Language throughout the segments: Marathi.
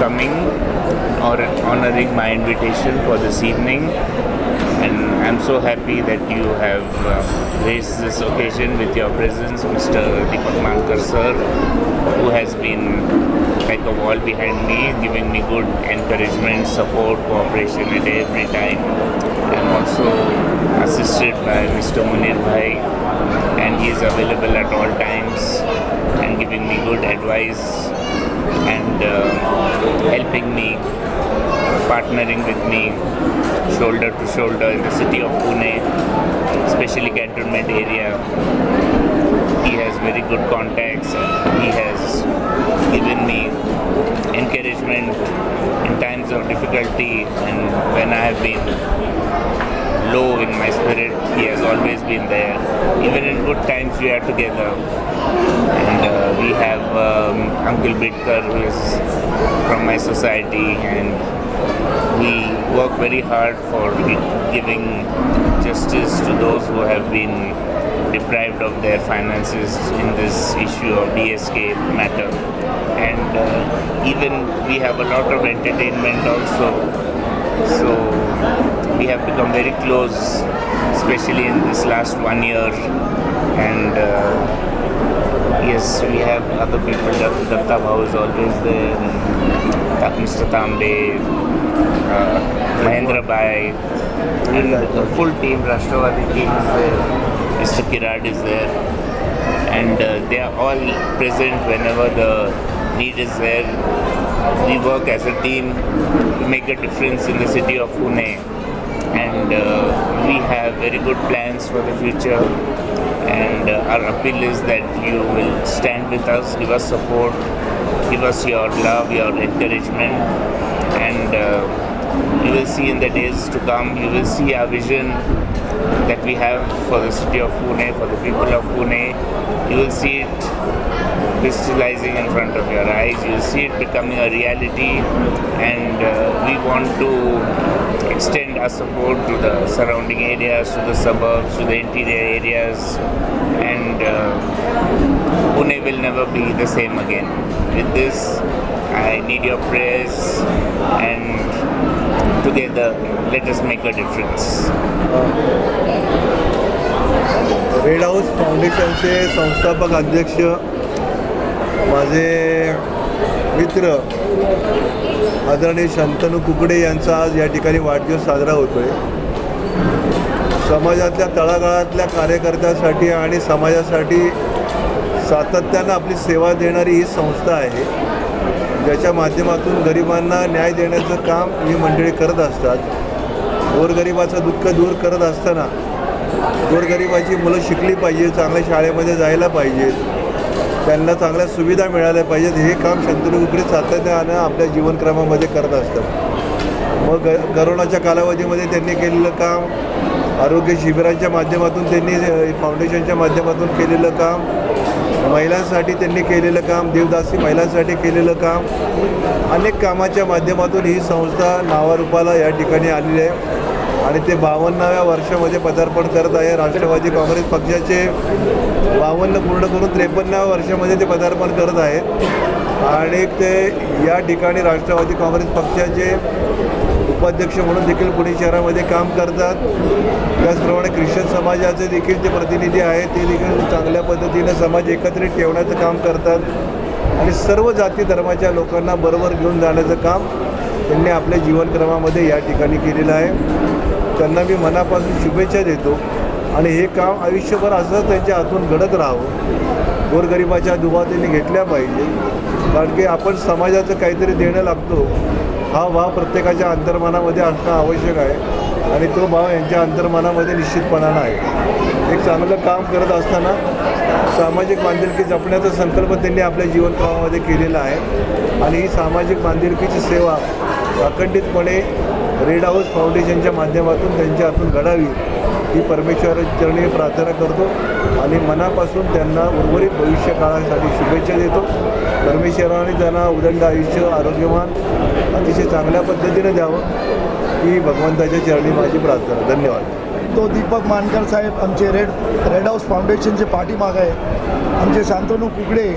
coming or honoring my invitation for this evening. And I'm so happy that you have uh, graced this occasion with your presence, Mr. Deepak Mankar sir, who has been like a wall behind me, giving me good encouragement, support, cooperation at every time. I'm also assisted by Mr. Munir Bhai, and he is available at all times and giving me good advice and uh, helping me, partnering with me, shoulder to shoulder in the city of Pune, especially cantonment area. He has very good contacts. and He has given me encouragement in times of difficulty and when I have been low in my spirit, he has always been there. Even in good times, we are together. And uh, we have um, Uncle Bitkar, who is from my society, and we work very hard for giving justice to those who have been deprived of their finances in this issue of DSK matter. And uh, even we have a lot of entertainment also. So we have become very close, especially in this last one year. And uh, yes, we have other people. Datta Bhau is always there, Mr. Tambe, uh, Mahendra Bhai, and the full team, Rashtravadi team is there. Mr. Kirad is there, and uh, they are all present whenever the need is there. We work as a team to make a difference in the city of Pune, and uh, we have very good plans for the future. And uh, our appeal is that you will stand with us, give us support, give us your love, your encouragement, and uh, you will see in the days to come, you will see our vision that we have for the city of Pune, for the people of Pune. You will see it crystallizing in front of your eyes. You will see it becoming a reality, and uh, we want to extend our support to the surrounding areas, to the suburbs, to the interior areas, and uh, Pune will never be the same again. With this, I need your prayers, and together, let us make a difference. Red house फाउंडेशनचे संस्थापक अध्यक्ष माझे मित्र आदरणीय शंतनू कुकडे यांचा आज या ठिकाणी वाढदिवस साजरा होतोय समाजातल्या तळागाळातल्या कार्यकर्त्यासाठी आणि समाजासाठी सातत्यानं आपली सेवा देणारी ही संस्था आहे ज्याच्या माध्यमातून गरिबांना न्याय देण्याचं काम ही मंडळी करत असतात. गोरगरिबाचं दुःख दूर करत असताना गोरगरिबाची मुलं शिकली पाहिजे चांगल्या शाळेमध्ये जायला पाहिजेत त्यांना चांगल्या सुविधा मिळाल्या पाहिजेत. हे काम शंतनू कुकडे सातत्यानं आपल्या जीवनक्रमामध्ये करत असतात. मग ग करोनाच्या कालावधीमध्ये त्यांनी केलेलं काम आरोग्य शिबिरांच्या माध्यमातून त्यांनी फाउंडेशनच्या माध्यमातून केलेलं काम महिलांसाठी त्यांनी केलेलं काम देवदासी महिलांसाठी केलेलं काम अनेक कामाच्या माध्यमातून ही संस्था नावारूपाला या ठिकाणी आलेली आहे. आणि ते बावन्नाव्या वर्षामध्ये पदार्पण करत आहे. राष्ट्रवादी काँग्रेस पक्षाचे बावन्न पूर्ण करून त्रेपन्नाव्या वर्षामध्ये ते पदार्पण करत आहेत. आणि ते या ठिकाणी राष्ट्रवादी काँग्रेस पक्षाचे उपाध्यक्ष म्हणून देखील पुणे शहरामध्ये काम करतात. त्याचप्रमाणे ख्रिश्चन समाजाचे देखील जे प्रतिनिधी आहेत ते देखील चांगल्या पद्धतीने समाज एकत्रित ठेवण्याचं काम करतात. आणि सर्व जाती धर्माच्या लोकांना बरोबर घेऊन जाण्याचं काम त्यांनी आपल्या जीवनक्रमामध्ये या ठिकाणी केलेलं आहे. त्यांना मी मनापासून शुभेच्छा देतो. आणि हे काम आयुष्यभर असंच त्यांच्या हातून घडत राहावं. गोरगरिबाच्या दुवा त्यांनी घेतल्या पाहिजे. कारण की आपण समाजाचं काहीतरी देणं लागतो. हा भाव प्रत्येकाच्या अंतर्मनामध्ये असणं आवश्यक आहे आणि तो भाव यांच्या अंतर्मनामध्ये निश्चितपणानं आहे. एक चांगलं काम करत असताना सामाजिक बांधिलकी जपण्याचा संकल्प त्यांनी आपल्या जीवनक्रमामध्ये केलेला आहे. आणि ही सामाजिक बांधिलकीची सेवा अखंडितपणे रेड हाऊस फाउंडेशनच्या माध्यमातून त्यांच्या हातून घडावी ही परमेश्वरचरणी प्रार्थना करतो आणि मनापासून त्यांना उर्वरित भविष्य काळासाठी शुभेच्छा देतो. परमेश्वराने त्यांना उदंड आयुष्य आरोग्यमान अतिशय चांगल्या पद्धतीने द्यावं ही भगवंताच्या चरणी माझी प्रार्थना. धन्यवाद. तो दीपक मानकर साहेब आमचे रेड रेड हाऊस फाउंडेशनचे पाठीमाग आहे. आमचे शांतनू कुकडे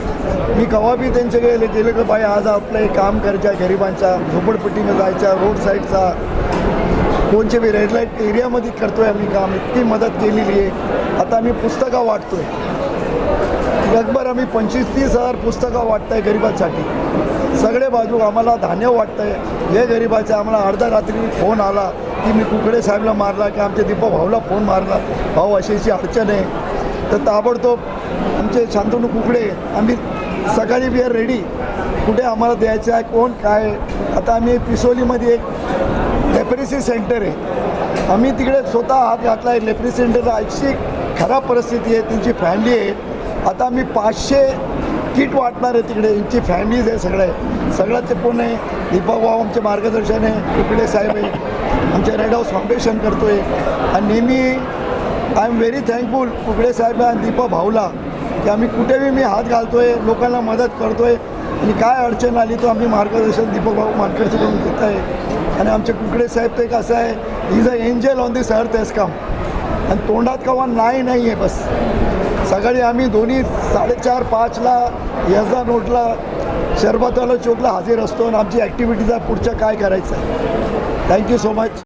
मी कवा त्यांचे गेले गेले की बाई आज आपलं एक काम करायच्या गरिबांच्या गरिबांचा झोपडपट्टीनं जायच्या रोड साईडचा कोणचे बी रेड लाइट एरियामध्ये आहे आम्ही काम इतकी मदत केलेली आहे. आता आम्ही पुस्तकं वाटतो आहे जगभर आम्ही पंचवीस तीस हजार पुस्तकं वाटतंय गरिबांसाठी. सगळे बाजू आम्हाला धान्य वाटतंय. हे गरिबाचे आम्हाला अर्ध्या रात्री फोन आला की मी कुकडे साहेबला मारला की आमच्या दीपक भाऊला फोन मारला. भाऊ अशी अशी अडचण आहे. तर ताबडतोब आमचे शांतनू कुकडे आम्ही सकाळी बी रेडी कुठे आम्हाला द्यायचं आहे कोण काय? आता आम्ही पिसोलीमध्ये एक लेप्रेसी सेंटर आहे. आम्ही तिकडे स्वतः हात घातला आहे लेप्रेसी सेंटरला अशी खराब परिस्थिती आहे त्यांची फॅमिली आहे. आता आम्ही पाचशे किट वाटणार आहे तिकडे. यांची फॅमिलीज आहे सगळे. सगळ्याचे पूर्ण. आहे दीपक भाऊ आमचे मार्गदर्शन आहे. कुकडे साहेब आहे. आमचे रेड हाऊस फाउंडेशन करतो आहे आणि नेहमी I am very thankful Kukde साहेब आणि दीपक भाऊला की आम्ही कुठेही मी हात घालतो आहे लोकांना मदत करतो आहे आणि काय अडचण आली तो आम्ही मार्गदर्शन दीपक भाऊ मार्गदर्शन घेत आहे आणि आमचे कुकडे साहेब ते कसं आहे. Is a angel on this earth S काम आणि तोंडात कवा नाही नाही आहे बस. सकाळी आम्ही दोन्ही साडेचार पाचला यजा नोटला शरबतवाला चौकला हजर असतो आणि आमची ॲक्टिव्हिटीचा पुढच्या काय करायचं? आहे थँक्यू सो मच